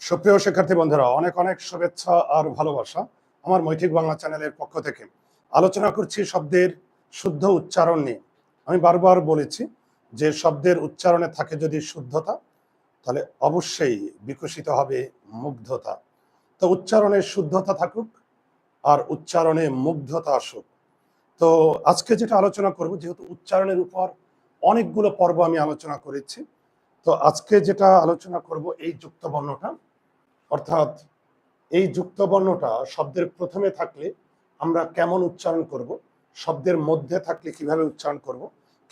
সুপ্রিয় শিক্ষার্থী বন্ধুরা, অনেক অনেক শুভেচ্ছা আর ভালোবাসা আমার মৈঠিক বাংলা চ্যানেলের পক্ষ থেকে। আলোচনা করছি শব্দের শুদ্ধ উচ্চারণ নিয়ে। আমি বারবার বলেছি যে শব্দের উচ্চারণে থাকে যদি শুদ্ধতা, তাহলে অবশ্যই বিকশিত হবে মুগ্ধতা। তো উচ্চারণে শুদ্ধতা থাকুক আর উচ্চারণে মুগ্ধতা আসুক। তো আজকে যেটা আলোচনা করব, যেহেতু উচ্চারণের উপর অনেকগুলো পর্ব আমি আলোচনা করেছি, তো আজকে যেটা আলোচনা করব এই যুক্ত বর্ণটা অর্থাৎ এই যুক্ত বর্ণটা শব্দের প্রথমে থাকলে আমরা কেমন উচ্চারণ করব, শব্দের মধ্যে থাকলে কীভাবে উচ্চারণ করব,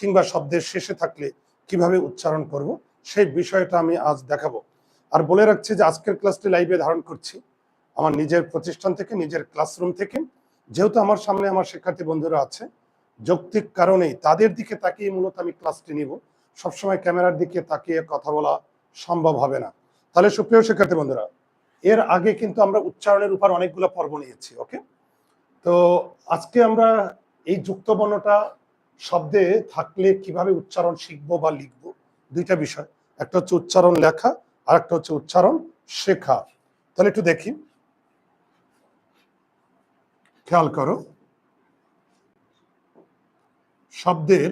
কিংবা শব্দের শেষে থাকলে কীভাবে উচ্চারণ করব, সেই বিষয়টা আমি আজ দেখাবো। আর বলে রাখছি যে আজকের ক্লাসটি লাইভে ধারণ করছি, আমার নিজের প্রতিষ্ঠান থেকে, নিজের ক্লাসরুম থেকে। যেহেতু আমার সামনে আমার শিক্ষার্থী বন্ধুরা আছে, যৌক্তিক কারণেই তাদের দিকে তাকিয়ে মূলত আমি ক্লাসটি নিব। সবসময় ক্যামেরার দিকে তাকিয়ে কথা বলা সম্ভব হবে না। তাহলে সুপ্রিয় শিক্ষার্থী বন্ধুরা, এর আগে কিন্তু আমরা উচ্চারণের উপর অনেকগুলো পর্ব নিয়েছি, ওকে? তো আজকে আমরা এই যুক্ত বর্ণটা শব্দে থাকলে কীভাবে উচ্চারণ শিখব বা লিখব, দুইটা বিষয়। একটা হচ্ছে উচ্চারণ লেখা আর একটা হচ্ছে উচ্চারণ শেখা। তাহলে একটু দেখি। খেয়াল করো, শব্দের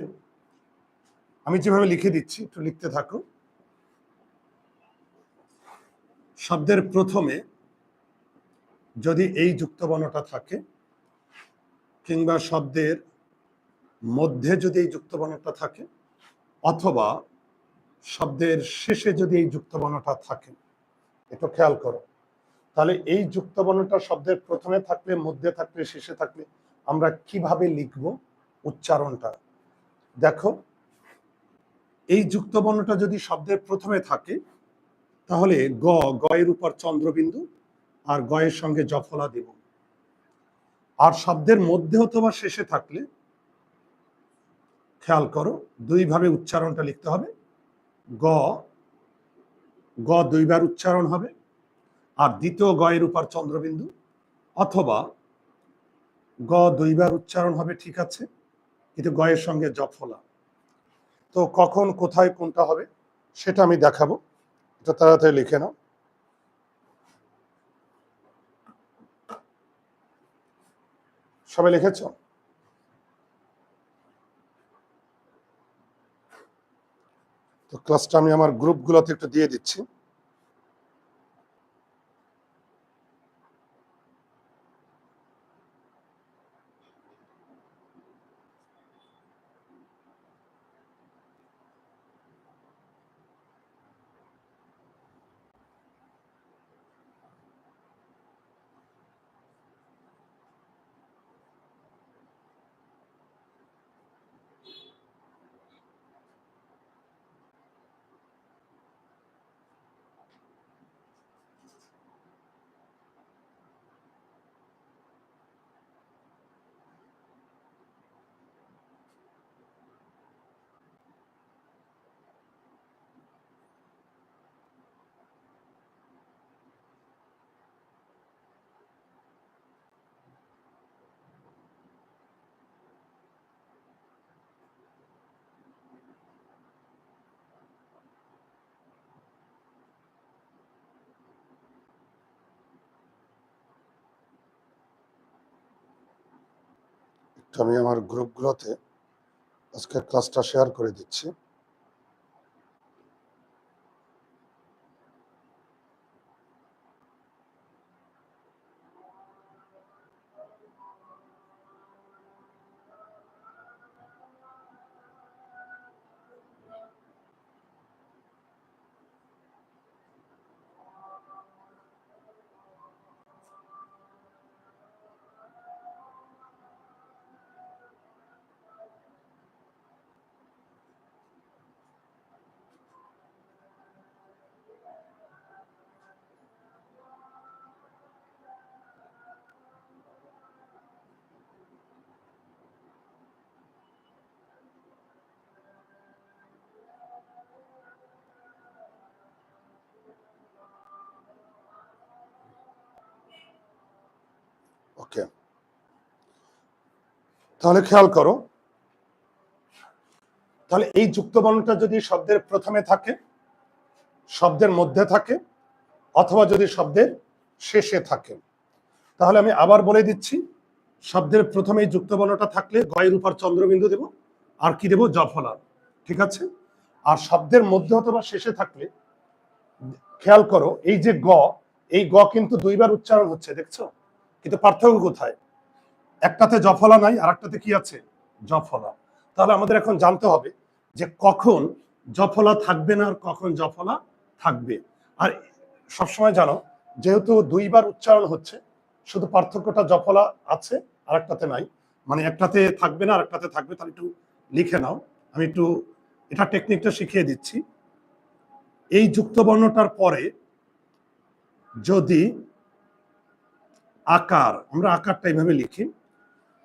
আমি যেভাবে লিখে দিচ্ছি, একটু লিখতে থাকো। শব্দের প্রথমে যদি এই যুক্তবর্ণটা থাকে কিংবা শব্দের মধ্যে যদি এই যুক্তবর্ণটা থাকে অথবা শব্দের শেষে যদি এই যুক্তবর্ণটা থাকে, একটু খেয়াল করো। তাহলে এই যুক্ত বর্ণটা শব্দের প্রথমে থাকলে, মধ্যে থাকলে, শেষে থাকলে আমরা কীভাবে লিখব উচ্চারণটা? দেখো, এই যুক্ত বর্ণটা যদি শব্দের প্রথমে থাকে, তাহলে গ, গয়ের উপর চন্দ্রবিন্দু আর গয়ের সঙ্গে জফলা দেব আর শব্দের মধ্যে অথবা শেষে থাকলে, খেয়াল করো, দুইভাবে উচ্চারণটা লিখতে হবে। গ গ দুইবার উচ্চারণ হবে আর দ্বিতীয় গয়ের উপর চন্দ্রবিন্দু, অথবা গ দুইবার উচ্চারণ হবে, ঠিক আছে, কিন্তু গয়ের সঙ্গে জফলা তো কখন, কোথায়, কোনটা হবে, সেটা আমি দেখাবো এটা তাড়াতাড়ি লিখে নাও। সবাই লিখেছ? তো ক্লাসটা আমি আমার গ্রুপগুলোতে একটু দিয়ে দিচ্ছি একটু আমি আমার গ্রুপগুলোতে আজকে ক্লাসটা শেয়ার করে দিচ্ছি। ওকে তাহলে খেয়াল করো, তাহলে এই যুক্ত বর্ণটা যদি শব্দের প্রথমে থাকে, শব্দের মধ্যে থাকে, অথবা যদি শব্দের শেষে থাকে, তাহলে আমি আবার বলে দিচ্ছি, শব্দের প্রথমে এই যুক্ত বর্ণটা থাকলে গয়ের উপর চন্দ্রবিন্দু দেব, আর কি দেব? জফলা ঠিক আছে? আর শব্দের মধ্যে অথবা শেষে থাকলে, খেয়াল করো, এই যে গ, এই গ কিন্তু দুইবার উচ্চারণ হচ্ছে, দেখছ? কিন্তু পার্থক্য কোথায়? একটাতে জফলা নাই আর একটাতে কি আছে? জফলা। তাহলে আমাদের এখন জানতে হবে যে কখন জফলা থাকবে না আর কখন জফলা থাকবে। আর সবসময় জানো, যেহেতু দুইবার উচ্চারণ হচ্ছে, শুধু পার্থক্যটা জফলা আছে আর একটাতে নাই। মানে একটাতে থাকবে না আর একটাতে থাকবে, তাহলে একটু লিখে নাও। আমি একটু এটা টেকনিকটা শিখিয়ে দিচ্ছি। এই যুক্ত বর্ণটার পরে যদি আকার, আমরা আকারটা এইভাবে লিখি।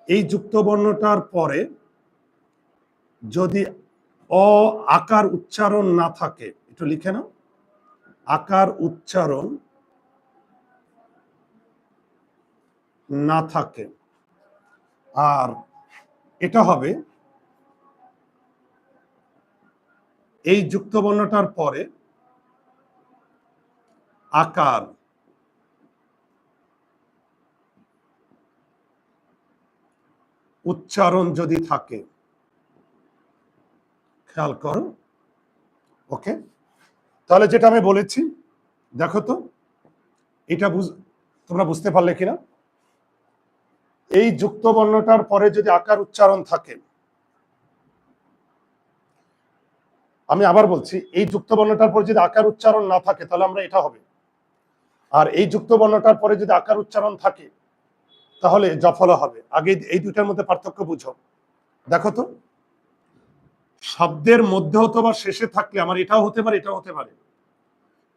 এই যুক্ত বর্ণটার পরে যদি অ আকার উচ্চারণ না থাকে, একটু লিখে নাও। আকার উচ্চারণ না থাকে, আর এটা হবে এই যুক্ত বর্ণটার পরে আকার। উচ্চারণ যদি থাকে, খেয়াল করো, ওকে? তাহলে যেটা আমি বলেছি, দেখো তো, এটা বুঝ, তোমরা বুঝতে পারলে কিনা? এই যুক্ত বর্ণটার পরে যদি আকার উচ্চারণ থাকে, আমি আবার বলছি, এই যুক্ত বর্ণটার পরে যদি আকার উচ্চারণ না থাকে, তাহলে আমরা এটা হবে। আর এই যুক্ত বর্ণটার পরে যদি আকার উচ্চারণ থাকে তাহলে জফলা হবে। আগে এই দুইটার মধ্যে পার্থক্য বুঝো। দেখো তো। শব্দের মধ্যে অথবা শেষে থাকলে আমার এটাও হতে পারে, এটাও হতে পারে।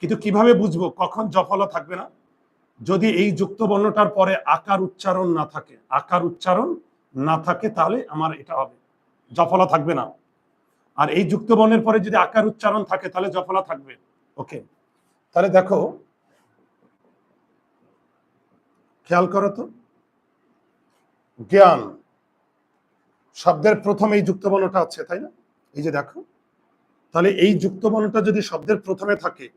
কিন্তু কীভাবে বুঝব? কখন জফলা থাকবে না? যদি এই যুক্ত বর্ণটার পরে আকার উচ্চারণ না থাকে, আকার উচ্চারণ না থাকে, তাহলে আমার এটা হবে। জফলা থাকবে না। আর এই যুক্ত বর্ণের পরে যদি আকার উচ্চারণ থাকে, তাহলে জফলা থাকবে। ওকে। তাহলে দেখো। খেয়াল করো তো। জ্ঞান। শব্দের প্রথমে এই যুক্ত বর্ণটা আছে, তাই না? এই যে দেখো, তাহলে এই যুক্ত বর্ণটা যদি শব্দের প্রথমে থাকে,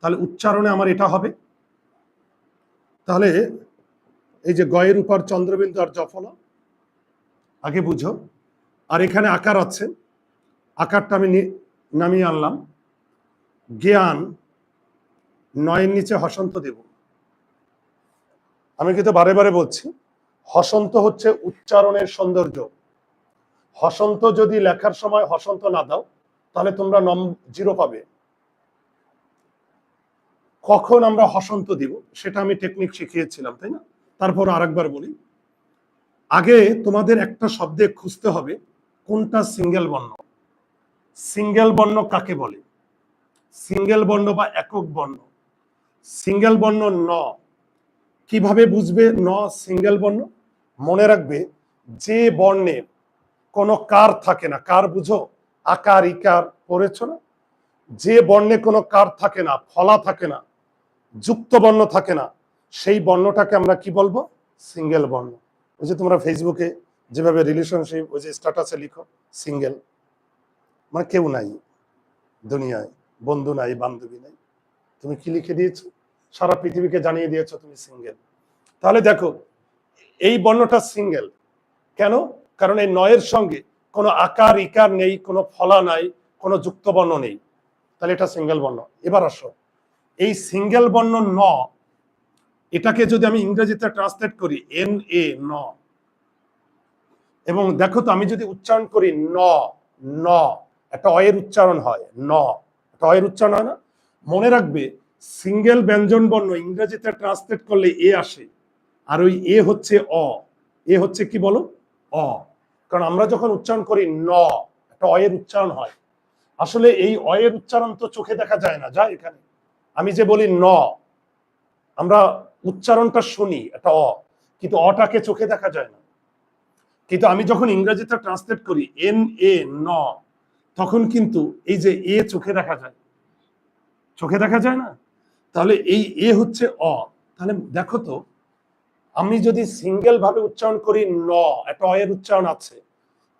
তাহলে উচ্চারণে আমার এটা হবে। তাহলে এই যে গয়ের উপর চন্দ্রবিন্দু আর জফলা আগে বুঝো। আর এখানে আকার আছে, আকারটা আমি নামিয়ে আনলাম। জ্ঞান, নয়ের নিচে হসন্ত দেব। আমি কিন্তু বারে বারে বলছি হসন্ত হচ্ছে উচ্চারণের সৌন্দর্য। হসন্ত যদি লেখার সময় হসন্ত না দাও, তাহলে তোমরা নম জিরো পাবে। কখন আমরা হসন্ত দিব, সেটা আমি টেকনিক শিখিয়েছিলাম, তাই না? তারপর আরেকবার বলি। আগে তোমাদের একটা শব্দে খুঁজতে হবে, কোনটা সিঙ্গেল বর্ণ? সিঙ্গেল বর্ণ কাকে বলে? সিঙ্গেল বর্ণ বা একক বর্ণ? সিঙ্গেল বর্ণ ন। কীভাবে বুঝবে ন সিঙ্গেল বর্ণ? মনে রাখবে, যে বর্ণে কোনো কার থাকে না, কার বুঝো? আকার, ইকার, পড়েছ না? যে বর্ণে কোনো কার থাকে না, ফলা থাকে না, যুক্ত বর্ণ থাকে না, সেই বর্ণটাকে আমরা কি বলব? সিঙ্গেল বর্ণ। ওই যে তোমরা ফেসবুকে যেভাবে রিলেশনশিপ ওই যে স্ট্যাটাসে লিখো, সিঙ্গেল। মানে কেউ নাই, দুনিয়ায়, বন্ধু নাই, বান্ধবী নাই। তুমি কি লিখে দিয়েছ? সারা পৃথিবীকে জানিয়ে দিয়েছ তুমি সিঙ্গেল তাহলে দেখো, এই বর্ণটা সিঙ্গেল কেন? কারণ এই নয়ের সঙ্গে কোনো আকার, ইকার নেই, কোনো ফলা নাই, কোনো যুক্ত বর্ণ নেই। তাহলে এটা সিঙ্গেল বর্ণ। এবার আসো। এই সিঙ্গেল বর্ণ ন, এটাকে যদি আমি ইংরেজিতে ট্রান্সলেট করি এন এ ন। এবং দেখো তো, আমি যদি উচ্চারণ করি, ন ন, একটা অয়ের উচ্চারণ হয়, ন। একটা অয়ের উচ্চারণ হয় না? মনে রাখবে সিঙ্গেল ব্যঞ্জন বর্ণ ইংরেজিতে ট্রান্সলেট করলে এ আসে। আর ওই এ হচ্ছে অ। এ হচ্ছে কি বলো? অ। কারণ আমরা যখন উচ্চারণ করি ন, একটা অয়ের উচ্চারণ হয়। আসলে এই অয়ের উচ্চারণ তো চোখে দেখা যায় না যায় এখানে। আমি যে বলি ন, আমরা উচ্চারণটা শুনি, একটা অ, কিন্তু অটাকে চোখে দেখা যায় না। কিন্তু আমি যখন ইংরেজিতে ট্রান্সলেট করি এন, এ, ন, তখন কিন্তু এই যে এ চোখে দেখা যায়। চোখে দেখা যায় না? তাহলে এই এ হচ্ছে অ। তাহলে দেখো তো, আমি যদি সিঙ্গেল ভাবে উচ্চারণ করি ন, একটা অয়ের উচ্চারণ আছে,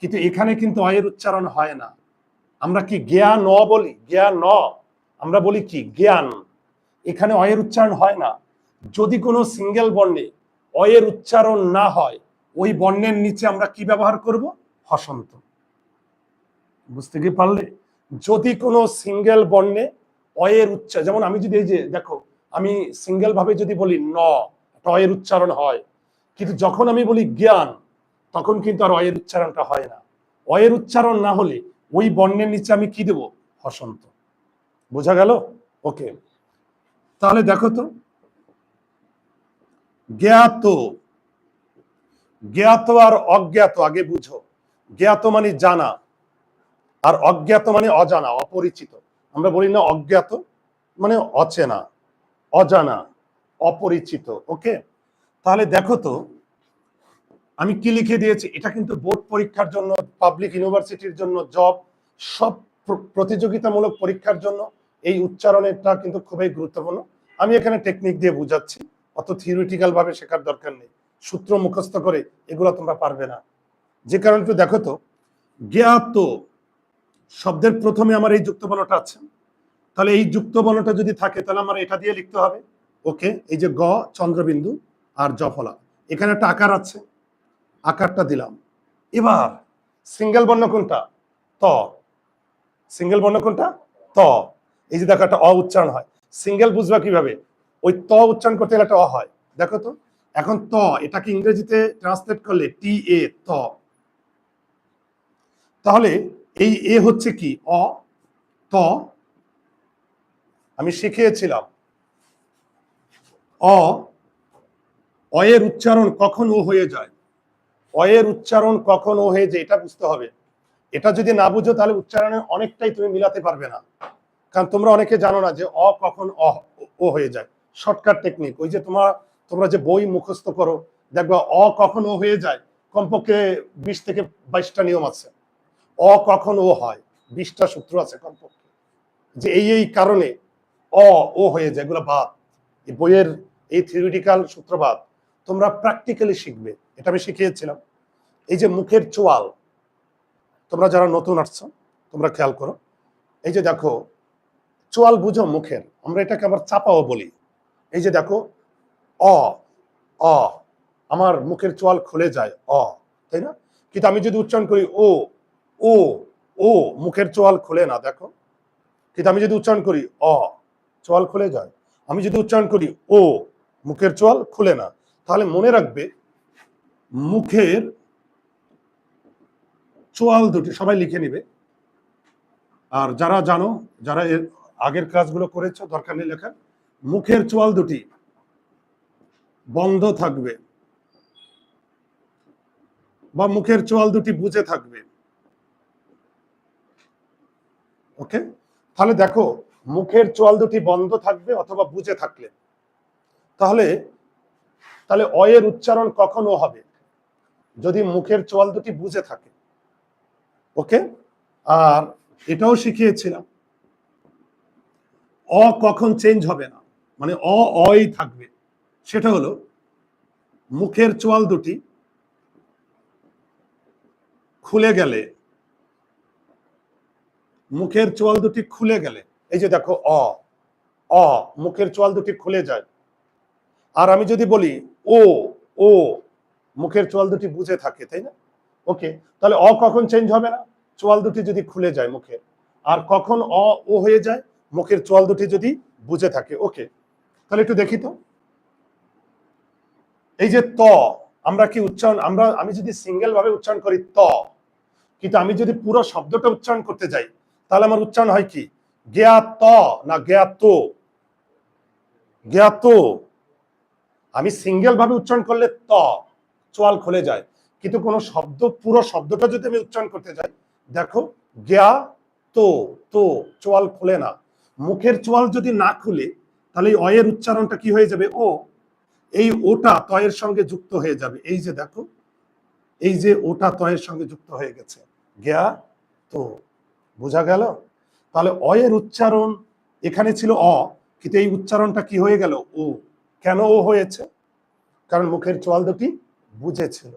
কিন্তু এখানে কিন্তু অয়ের উচ্চারণ হয় না। আমরা কি জ্ঞা ন বলি? জ্ঞা ন। আমরা বলি কি? জ্ঞান। এখানে অয়ের উচ্চারণ হয় না। যদি কোনো সিঙ্গেল বর্ণে অয়ের উচ্চারণ না হয়, ওই বর্ণের নিচে আমরা কি ব্যবহার করব? হসন্ত। বুঝতে কি পারলে? যদি কোনো সিঙ্গেল বর্ণে অয়ের উচ্চার যেমন আমি যদি এই যে দেখো, আমি সিঙ্গেল ভাবে যদি বলি ন অয়ের উচ্চারণ হয়, কিন্তু যখন আমি বলি জ্ঞান, তখন কিন্তু আর অয়ের উচ্চারণটা হয় না। অয়ের উচ্চারণ না হলে ওই বর্ণের নিচে আমি কি দেব? হসন্ত। বোঝা গেল? ওকে তাহলে দেখো তো। জ্ঞাত। জ্ঞাত আর অজ্ঞাত, আগে বুঝো। জ্ঞাত মানে জানা, আর অজ্ঞাত মানে অজানা, অপরিচিত। আমরা বলি না অজ্ঞাত মানে অচেনা, অজানা, অপরিচিত, ওকে? তাহলে দেখো তো, আমি কি লিখে দিয়েছি? এটা কিন্তু বোর্ড পরীক্ষার জন্য, পাবলিক ইউনিভার্সিটির জন্য, জব, সব প্রতিযোগিতামূলক পরীক্ষার জন্য, এই উচ্চারণেরটা কিন্তু খুবই গুরুত্বপূর্ণ। আমি এখানে টেকনিক দিয়ে বুঝাচ্ছি, অত থিওরিটিক্যাল ভাবে শেখার দরকার নেই। সূত্র মুখস্থ করে এগুলো তোমরা পারবে না। যে কারণে একটু দেখো তো, জ্ঞাত শব্দের প্রথমে আমার এই যুক্ত বর্ণটা আছে। তাহলে এই যুক্ত বর্ণটা যদি থাকে, তাহলে আমার এটা দিয়ে লিখতে হবে। ওকে, এই যে গ, চন্দ্রবিন্দু আর জফলা এখানে একটা আকার আছে। আকারটা দিলাম। এবার, সিঙ্গেল বর্ণ কোনটা? ত। সিঙ্গেল বর্ণ কোনটা? ত। এই যে দেখো, একটা অ উচ্চারণ হয়। সিঙ্গেল বুঝবা কীভাবে? ওই ত উচ্চারণ করতে গেলে একটা অ হয়। দেখো তো। এখন ত, এটাকে ইংরেজিতে ট্রান্সলেট করলে টি এ ত। তাহলে এই এ হচ্ছে কি? অ, ত, আমি শিখিয়েছিলাম। অ, অয়ের উচ্চারণ কখন ও হয়ে যায়? অয়ের উচ্চারণ কখন ও হয়ে যায়, এটা বুঝতে হবে। এটা যদি না বুঝো, তাহলে উচ্চারণে অনেকটাই তুমি মিলাতে পারবে না। কারণ তোমরা অনেকে জানো না যে অ কখন অ, ও হয়ে যায়। শর্টকাট টেকনিক, ওই যে তোমার, তোমরা যে বই মুখস্থ করো, দেখবা অ কখন ও হয়ে যায়, কমপক্ষে বিশ থেকে বাইশটা নিয়ম আছে। অ কখন ও হয়, বিশটা সূত্র আছে কমপক্ষে। যে এই এই কারণে অ, ও হয়ে যায়, এগুলো বাদ। এই বইয়ের এই থিওরিটিক্যাল সূত্রবাদ তোমরা প্র্যাকটিক্যালি শিখবে। এটা আমি শিখিয়েছিলাম। এই যে মুখের চোয়াল, তোমরা যারা নতুন আসছো, তোমরা খেয়াল করো। এই যে দেখো, চোয়াল বুঝো মুখের, আমরা এটাকে আবার চাপাও বলি। এই যে দেখো, অ অ, আমার মুখের চোয়াল খুলে যায়, অ, তাই না? কিন্তু আমি যদি উচ্চারণ করি ও ও ও, মুখের চোয়াল খুলে না, দেখো। কিন্তু আমি যদি উচ্চারণ করি, অ, চোয়াল খুলে যায়। আমি যদি উচ্চারণ করি, ও, মুখের চোয়াল খুলে না, তাহলে মনে রাখবে মুখের চোয়াল দুটি সবাই লিখে নিবে। আর যারা জানো, যারা এর আগের ক্লাসগুলো করেছ, দরকার নেই লেখার, মুখের চোয়াল দুটি বন্ধ থাকবে বা মুখের চোয়াল দুটি বুঝে থাকবে। ওকে? তাহলে দেখো, মুখের চোয়াল দুটি বন্ধ থাকবে অথবা বুঝে থাকলে। তাহলে তাহলে অয়ের উচ্চারণ কখন হবে? যদি মুখের চোয়াল দুটি বুঝে থাকে। ওকে? আর এটাও শিখিয়েছিলাম। অ কখন চেঞ্জ হবে না? মানে অ, অই থাকবে। সেটা হলো, মুখের চোয়াল দুটি খুলে গেলে মুখের চোয়াল দুটি খুলে গেলে, এই যে দেখো অ অ, মুখের চোয়াল দুটি খুলে যায়। আর আমি যদি বলি ও ও, মুখের চোয়াল দুটি বুঝে থাকে, তাই না? ওকে, তাহলে অ কখন চেঞ্জ হবে না? চোয়াল দুটি যদি খুলে যায় মুখের, আর কখন অ, ও হয়ে যায়? মুখের চোয়াল দুটি যদি বুঝে থাকে, ওকে। তাহলে একটু দেখি তো। এই যে ত, আমরা কি উচ্চারণ, আমরা, আমি যদি সিঙ্গেল ভাবে উচ্চারণ করি ত, কিন্তু আমি যদি পুরো শব্দটা উচ্চারণ করতে যাই তাহলে আমার উচ্চারণ হয় কি? জ্ঞাত, না জ্ঞাত? জ্ঞাত। আমি সিঙ্গেল ভাবে উচ্চারণ করলে ত, চোয়াল খুলে যায়। কিন্তু কোনো শব্দ, পুরো শব্দটা যদি আমি উচ্চারণ করতে যাই, দেখো জ্ঞা তো তো চোয়াল খুলে না। মুখের চোয়াল যদি না খুলে, তাহলে অয়ের উচ্চারণটা কি হয়ে যাবে? ও, এই ওটা তয়ের সঙ্গে যুক্ত হয়ে যাবে। এই যে দেখো, এই যে ওটা তয়ের সঙ্গে যুক্ত হয়ে গেছে। জ্ঞা তো বোঝা গেল? তাহলে অ এর উচ্চারণ এখানে ছিল অ, কিন্তু এই উচ্চারণটা কি হয়ে গেল? ও। কেন ও হয়েছে? কারণ মুখের চোয়াল দুটি বুঝেছিল।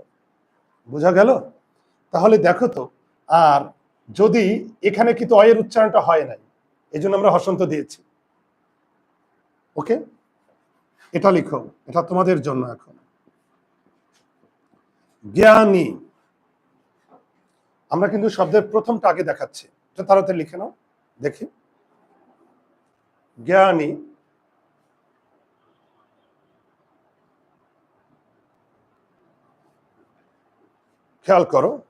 বোঝা গেল? তাহলে দেখো তো, আর যদি এখানে কিন্তু অয়ের উচ্চারণটা হয় নাই এই জন্য আমরা হসন্ত দিয়েছি। ওকে? এটা লিখো, এটা তোমাদের জন্য এখন। জ্ঞানী। আমরা কিন্তু শব্দের প্রথমটা আগে দেখাচ্ছি। তাড়াতাড়ি লিখে নাও, দেখি। জ্ঞানী। খেয়াল করো।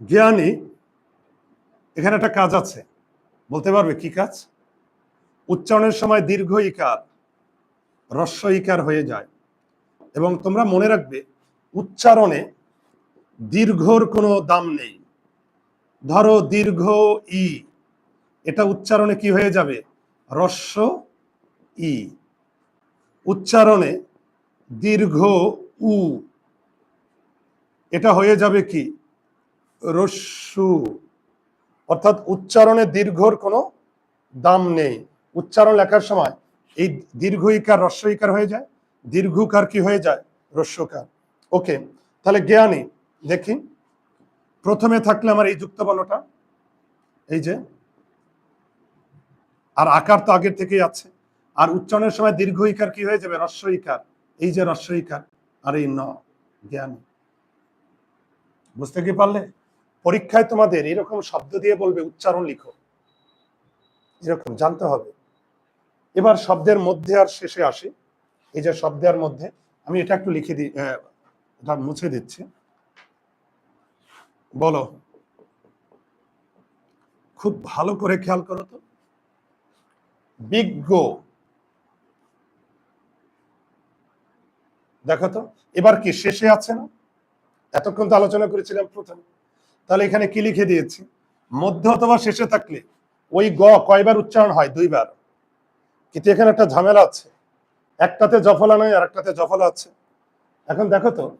জ্ঞানী, এখানে একটা কাজ আছে। বলতে পারবে কি কাজ? উচ্চারণের সময় দীর্ঘ ইকার, রস্য ইকার হয়ে যায়। এবং তোমরা মনে রাখবে, উচ্চারণে দীর্ঘর কোনো দাম নেই। ধরো দীর্ঘ ই, এটা উচ্চারণে কি হয়ে যাবে? রস্য ই। উচ্চারণে দীর্ঘ উ, এটা হয়ে যাবে কি? রস্যু। অর্থাৎ উচ্চারণে দীর্ঘর কোনো দাম নেই। উচ্চারণ লেখার সময় এই দীর্ঘ ইকার, রস্য ইকার হয়ে যায়। দীর্ঘকার কি হয়ে যায়? রস্যকার ওকে, তাহলে জ্ঞানী, দেখি। প্রথমে থাকলে আমার এই যুক্ত বর্ণটা এই যে, আর আকার তো আগের থেকেই আছে। আর উচ্চারণের সময় দীর্ঘ ইকার কি হয়ে যাবে? রস্য ইকার। এই যে রস্য ইকার, আর এই ন, জ্ঞানী। বুঝতে কি পারলে? পরীক্ষায় তোমাদের এরকম শব্দ দিয়ে বলবে, উচ্চারণ লিখো। এরকম জানতে হবে। এবার শব্দের মধ্যে আর শেষে আসি। এই যে শব্দের মধ্যে, আমি এটা একটু লিখে দিই এটা মুছে দিচ্ছি। বলো। খুব ভালো করে খেয়াল করো তো। বিজ্ঞ। দেখো তো, এবার কি শেষে আছে না? এতক্ষণ তো আলোচনা করেছিলাম প্রথমে। তাহলে এখানে কি লিখে দিয়েছি? মধ্যে অথবা শেষে থাকলে ওই গ কয়বার উচ্চারণ হয়? দুইবার। কিন্তু এখানে একটা ঝামেলা আছে। একটাতে জফলা নাই আর একটাতে জফলা আছে। এখন দেখো তো,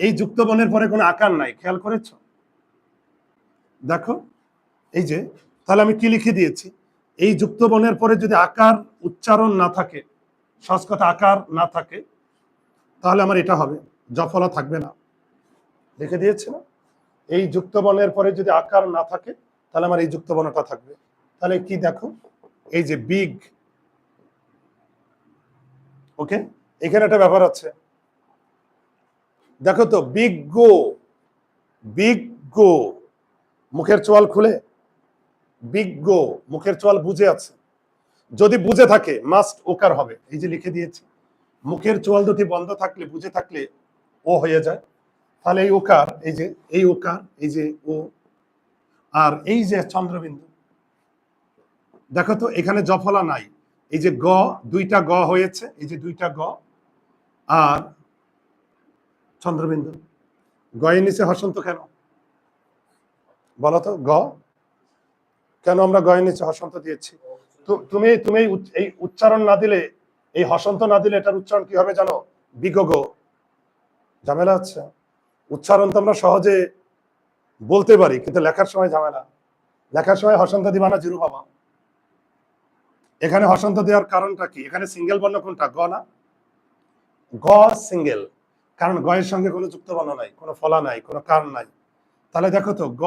এই যুক্ত বনের পরে কোনো আকার নাই, খেয়াল করেছ? দেখো, এই যে, তাহলে আমি কি লিখে দিয়েছি? এই যুক্ত বনের পরে যদি আকার উচ্চারণ না থাকে, সংস্কৃত আকার না থাকে, তাহলে আমার এটা হবে, জফলা থাকবে না। লিখে দিয়েছে না? এই যুক্ত বর্ণের পরে যদি আকার না থাকে, তাহলে আমার এই যুক্ত বর্ণটা থাকবে। তাহলে কি দেখো? এই যে বিগ, ওকে? এখানে একটা ব্যাপার আছে। দেখো তো, বিগ গো বিগ গো। মুখের চোয়াল খুলে গো মুখের চোয়াল বুঝে আছে। যদি বুঝে থাকে মাস্ট ওকার হবে। এই যে লিখে দিয়েছি, মুখের চোয়াল দুটি বন্ধ থাকলে, বুঝে থাকলে ও হয়ে যায়। তাহলে এই ওকার, এই যে, এই ওকার, এই যে ও, আর এই যে চন্দ্রবিন্দু। দেখো তো, এখানে জফলা নাই। এই যে গ, দুইটা গ হয়েছে, এই যে দুইটা গ, আর চন্দ্রবিন্দু। গয়ের নিচে হসন্ত কেন? বলো তো গ। কেন আমরা গয়ের নিচে হসন্ত দিয়েছি? তুমি তুমি এই উচ্চারণ না দিলে, এই হসন্ত না দিলে এটার উচ্চারণ কি হবে জানো? বিগগ ঝামেলা হচ্ছে। উচ্চারণ তো আমরা সহজে বলতে পারি, কিন্তু লেখার সময় ঝামেলা। লেখার সময় হসন্ত দিবা না জিরো পাবা এখানে হসন্ত দেওয়ার কারণটা কি? এখানে সিঙ্গেল বর্ণ কোনটা? গ না? গ সিঙ্গেল। কারণ গ এর সঙ্গে কোনো যুক্ত বর্ণ নাই, কোনো ফলা নাই, কোনো কারণ নাই। তাহলে দেখো তো, গ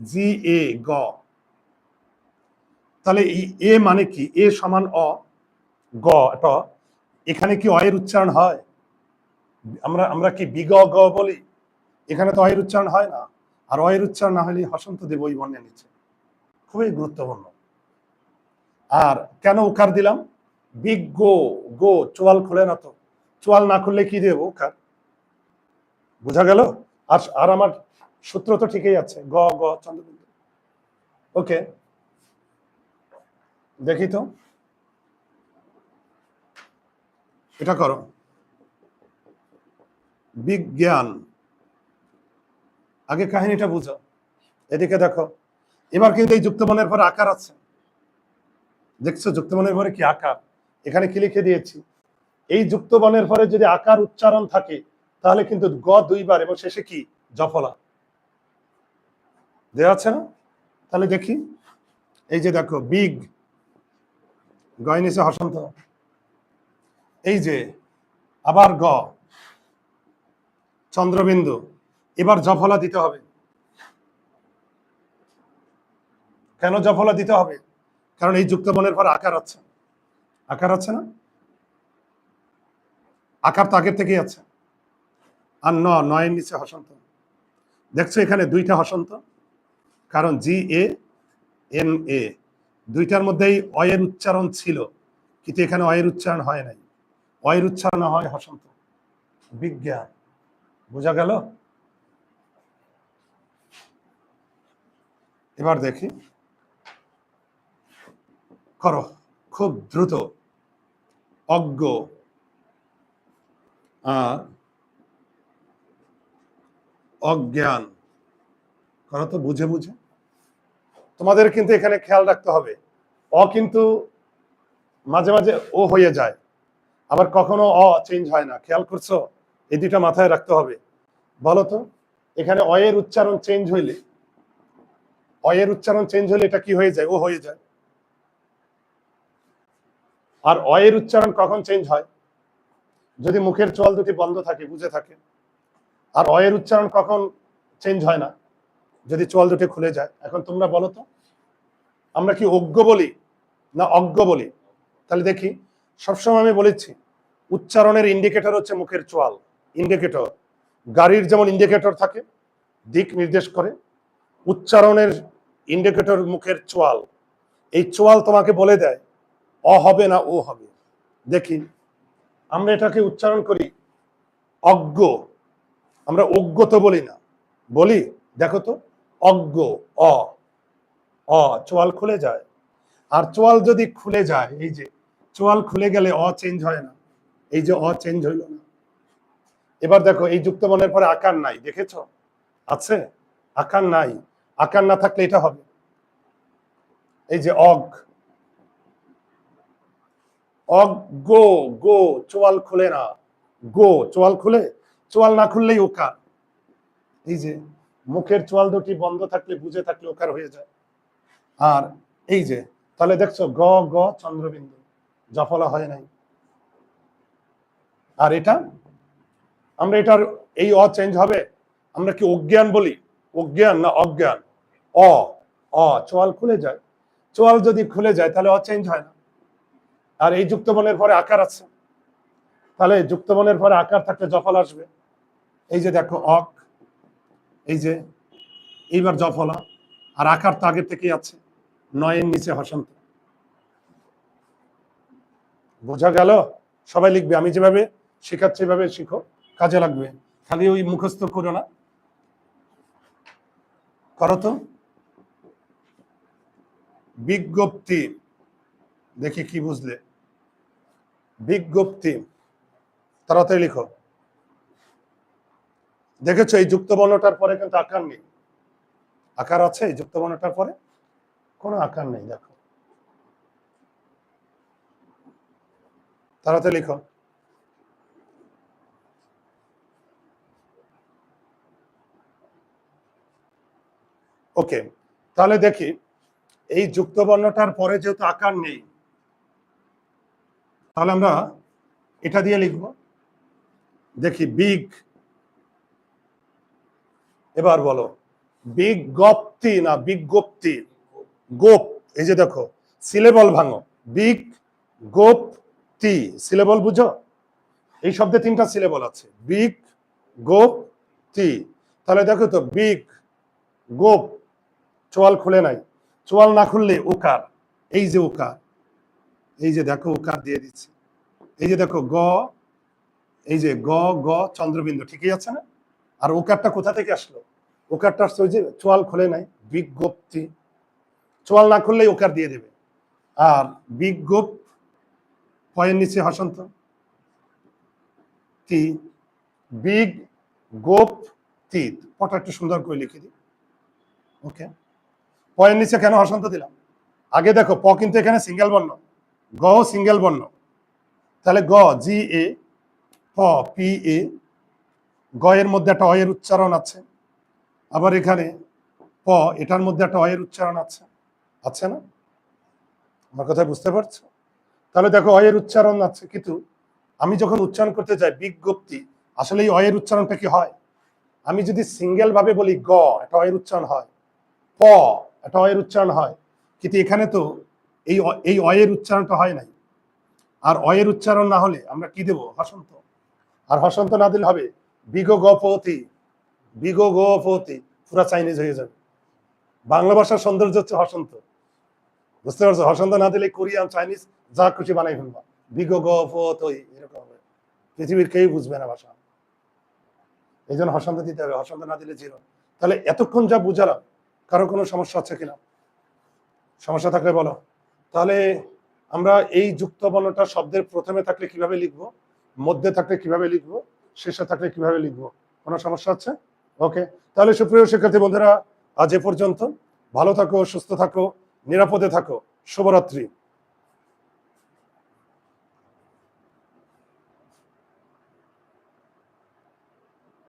জি, এ, গ। তাহলে এ মানে কি? এ সমান অ, গ, ট। এখানে কি অয়ের উচ্চারণ হয়? আমরা আমরা কি বিগ গ বলি? এখানে তো অয়ের উচ্চারণ হয় না। আর অয়ের উচ্চারণ না হলে হসন্ত দেব ওই বর্ণের নিচে। খুবই গুরুত্বপূর্ণ। আর কেন উকার দিলাম? বিগ গো গো, চোয়াল খুলে না তো। চোয়াল না খুললে কি দেবো উকার? বোঝা গেল? আর আর আমার সূত্র তো ঠিকই আছে। গ গ, চন্দ্রবিন্দু। ওকে। দেখি তো। এটা করো। বিজ্ঞান। আগে কাহিনীটা বুঝো। এদিকে দেখো। এবার কিন্তু এই যুক্তবনের পরে আকার আছে। দেখছ, যুক্তবনের পরে কি আকার? এখানে কি লিখে দিয়েছি? এই যুক্তবনের পরে যদি আকার উচ্চারণ থাকে, তাহলে কিন্তু গ দুইবার এবং শেষে কি? জফলা। দেওয়া আছে না? তাহলে দেখি। এই যে দেখো বিগ গয় নিচে হসন্ত এই যে, আবার গ, চন্দ্রবিন্দু। এবার জফলা দিতে হবে। কেন জফলা দিতে হবে? কারণ এই যুক্ত বনের পর আকার আছে। আকার আছে না? আকার তো আগের থেকেই আছে। আর নয়ের নিচে হসন্ত দেখছ এখানে দুইটা হসন্ত কারণ জি এ এন এ, দুইটার মধ্যেই অয়ের উচ্চারণ ছিল, কিন্তু এখানে অয়ের উচ্চারণ হয় নাই। অয়ের উচ্চারণ হয় হসন্ত। বিজ্ঞান। বোঝা গেল? এবার দেখি। করো, খুব দ্রুত। অজ্ঞ। আর অজ্ঞান। করো তো বুঝে বুঝে। তোমাদের কিন্তু এখানে খেয়াল রাখতে হবে। অ কিন্তু মাঝে মাঝে ও হয়ে যায়। আবার কখনো অ চেঞ্জ হয় না। খেয়াল করছ? এই দুইটা মাথায় রাখতে হবে। বলো তো, এখানে অয়ের উচ্চারণ চেঞ্জ হইলে অয়ের উচ্চারণ চেঞ্জ হলে এটা কি হয়ে যায়? ও হয়ে যায়। আর অয়ের উচ্চারণ কখন চেঞ্জ হয়? যদি মুখের চোয়াল দুটি বন্ধ থাকে, বুঝে থাকে। আর অয়ের উচ্চারণ কখন চেঞ্জ হয় না? যদি চোয়াল দুটি খুলে যায়। এখন তোমরা বলো তো, আমরা কি অজ্ঞ বলি না অজ্ঞ বলি? তাহলে দেখি, সবসময় আমি বলেছি, উচ্চারণের ইন্ডিকেটর হচ্ছে মুখের চোয়াল। ইন্ডিকেটর গাড়ির যেমন ইন্ডিকেটর থাকে, দিক নির্দেশ করে, উচ্চারণের ইন্ডিকেটর মুখের চোয়াল। এই চোয়াল তোমাকে বলে দেয়, অ হবে না ও হবে। দেখি, আমরা এটাকে উচ্চারণ করি, অজ্ঞ। আমরা অজ্ঞ তো বলি না। বলি, দেখো তো অজ্ঞ, অ অ, চোয়াল খুলে যায়। আর চোয়াল যদি খুলে যায়, এই যে চোয়াল খুলে গেলে অ চেঞ্জ হয় না। এই যে অ চেঞ্জ হইল না। এবার দেখো, এই যুক্ত বনের পরে আকার নাই, দেখেছ? আছে? আকার নাই। আকার না থাকলে এটা হবে। এই যে অগ। অগ, গো গো, চোয়াল খুলে না। গো, চোয়াল খুলে? চোয়াল না খুললেই ওকার এই যে মুখের চোয়াল দুটি বন্ধ থাকলে বুঝে থাকলে ওকার হয়ে যায়। আর এই যে, তাহলে দেখছ, গ গ, চন্দ্রবিন্দু। জফলা হয় নাই। আর এটা? আমরা এটার, এই অ চেঞ্জ হবে? আমরা কি অজ্ঞান বলি? অজ্ঞান না অজ্ঞান? অ অ, চোয়াল খুলে যায়। চোয়াল যদি খুলে যায়, তাহলে অ চেঞ্জ হয় না। আর এই যুক্তবনের পরে আকার আছে। তাহলে যুক্তবনের পরে আকার থাকলে জফল আসবে। এই যে দেখো, অক এই যে, এইবার জফলা আর আকার তো আগের থেকেই আছে, নয়ের নিচে হসন্ত বোঝা গেল? সবাই লিখবে, আমি যেভাবে শেখাচ্ছি এভাবে শিখো, কাজে লাগবে। খালি ওই মুখস্থ করো না। করো তো। বিজ্ঞপ্তি, দেখি কি বুঝলে। বিজ্ঞপ্তি, তাড়াতাড়ি লিখো। দেখেছ এই যুক্ত বর্ণটার পরে কিন্তু আকার নেই। আকার আছে এই যুক্ত বর্ণটার পরে? কোনো আকার নেই, দেখো। তাড়াতাড়ি লিখো। ওকে, তাহলে দেখি, এই যুক্ত বর্ণটার পরে যেহেতু আকার নেই, তাহলে আমরা এটা দিয়ে লিখব। দেখি, বিগ এবার বলো, বিজ্ঞপ্তি না বিজ্ঞপ্তি? গোপ, এই যে দেখো সিলেবল ভাঙো। বিগ গোপ তি সিলেবল বুঝো? এই শব্দে তিনটা সিলেবল আছে। বিগ গোপ তি তাহলে দেখো তো, বিগ, গোপ, চোয়াল খুলে নাই। চোয়াল না খুললে উকার, এই যে উকার, এই যে দেখো, উকার দিয়ে দিচ্ছে। এই যে দেখো, গ, এই যে গ গ, চন্দ্রবিন্দু, ঠিকই আছে না? আর ওকারটা কোথা থেকে আসলো? ওকারটা আসছে ওই যে চোয়াল খুলে নাই, বিজ্ঞপ্তি। চোয়াল না খুললেই ওকার দিয়ে দেবে। আর বিজ্ঞপ পয়ের নিচে হসন্ত। তি বিগ গোপ তিত পটা একটু সুন্দর করে লিখে দিই। ওকে পয়ের নিচে কেন হসন্ত দিলাম? আগে দেখো, প কিন্তু এখানে সিঙ্গেল বর্ণ। গ সিঙ্গেল বর্ণ। তাহলে গ, জি, এ, প, পি, এ গ এর মধ্যে একটা অয়ের উচ্চারণ আছে। আবার এখানে প, এটার মধ্যে একটা অয়ের উচ্চারণ আছে। আছে না? আমার কথা বুঝতে পারছ? তাহলে দেখো অয়ের উচ্চারণ আছে, কিন্তু আমি যখন উচ্চারণ করতে যাই, বিজ্ঞপ্তি, আসলে এই অয়ের উচ্চারণটা কি হয়? আমি যদি সিঙ্গেল ভাবে বলি গ এটা অয়ের উচ্চারণ হয়, প এটা অয়ের উচ্চারণ হয়, কিন্তু এখানে তো এই এই অয়ের উচ্চারণটা হয় নাই। আর অয়ের উচ্চারণ না হলে আমরা কি দেব? হসন্ত। আর হসন্ত না দিলে হবে? বিগ গপতি বিগ গপতি পুরা চাইনিজ হয়ে যাবে। বাংলা ভাষার সৌন্দর্য হচ্ছে হসন্ত। বুঝতে পারছ? হসন্ত না দিলে কোরিয়ান, চাইনিজ যা খুশি বানাই ফেলবা। বিগ গপতই এরকম হবে। পৃথিবীর কেউ বুঝবে না ভাষা। এই জন্য হসন্ত দিতে হবে। হসন্ত না দিলে জিরো। তাহলে এতক্ষণ যা বুঝালাম, কারও কোনো সমস্যা আছে কিনা? সমস্যা থাকলে বলো। তাহলে আমরা এই যুক্ত বর্ণটা শব্দের প্রথমে থাকলে কীভাবে লিখব? মধ্যে থাকলে কীভাবে লিখব? শেষে থাকলে কীভাবে লিখব? কোনো সমস্যা আছে? ওকে তাহলে সুপ্রিয় শিক্ষার্থী বন্ধুরা, আজ এ পর্যন্ত। ভালো থাকো, সুস্থ থাকো, নিরাপদে থাকো। শুভরাত্রি।